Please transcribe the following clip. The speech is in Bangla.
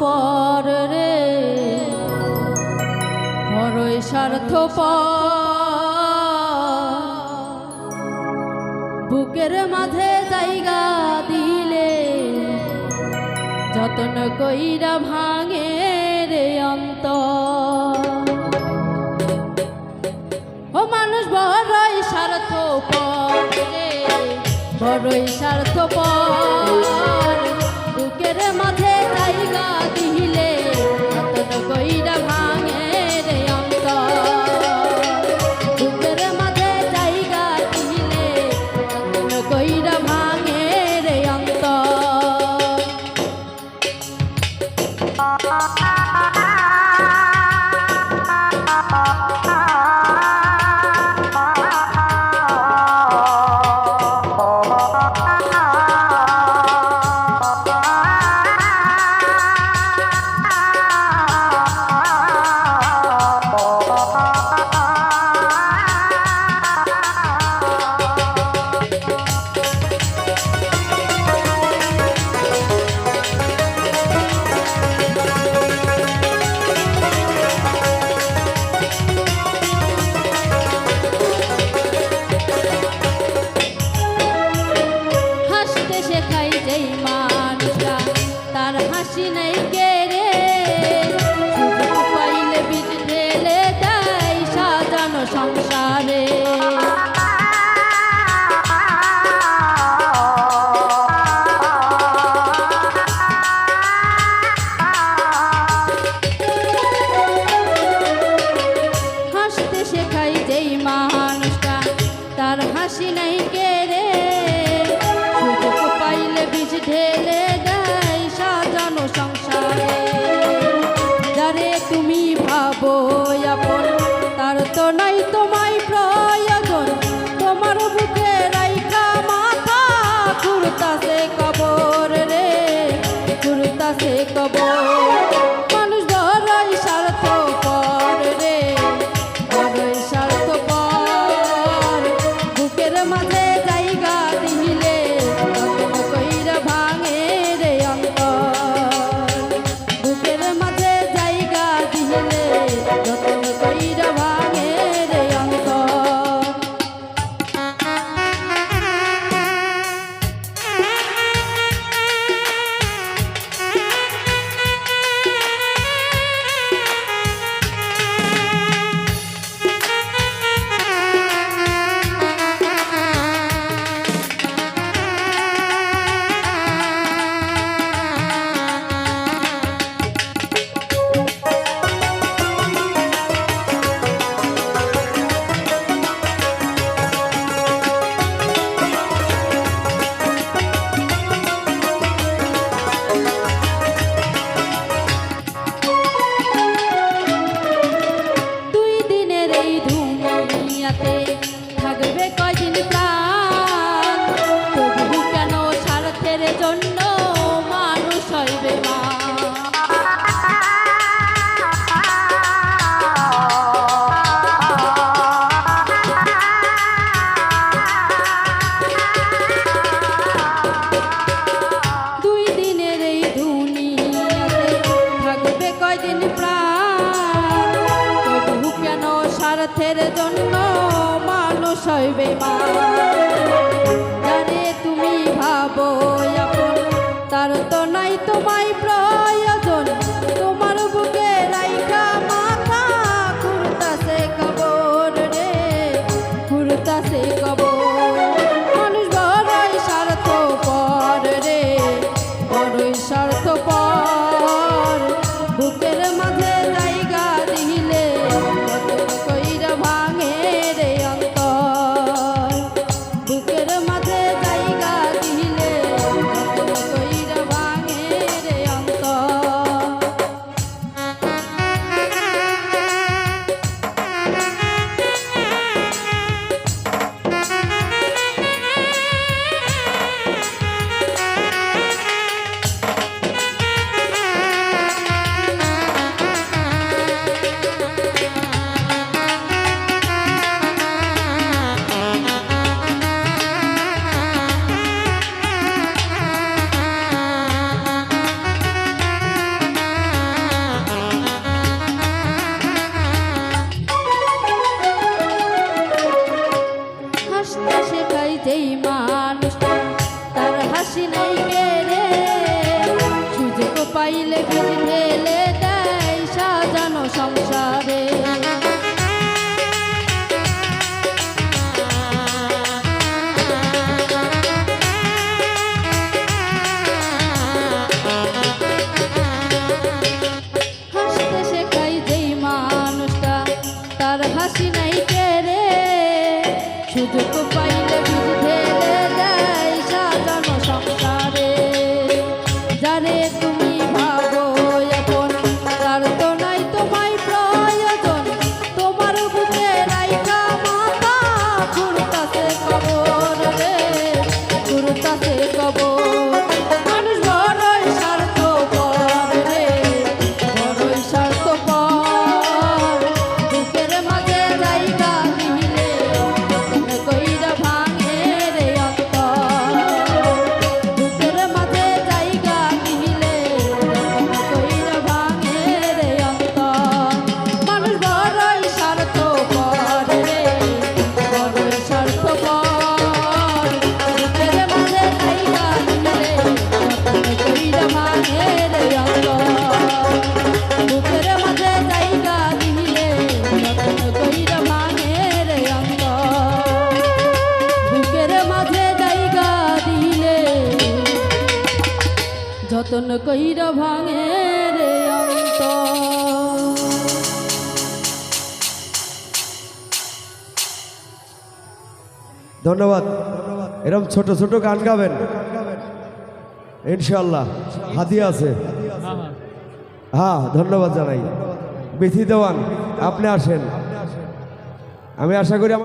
পর রে। মরই স্বার্থ বুকের মাঝে জায়গা দিলে যতন কইরা ভাঙে রে অন্ত ও মানুষ বড়ই স্বার্থ পর বড়ই স্বার্থ পর Thank. নাই কে my day. পথের জন্য মানুষ হইবে মা জানে তুমি ভাবো আসি নাই কে রে সুযোগ পাইলে বুঝি ঢেলে দেয় সাজানো সংসারে। সুযোগ নতুন কইরা ভাঙে রে অন্ত ধন্যবাদ। এরকম ছোট ছোট গান গাবেন। ইনশাল্লাহ হাতি আছে। হ্যাঁ ধন্যবাদ জানাই। বিথি দেওয়ান, আপনি আসেন। আমি আশা করি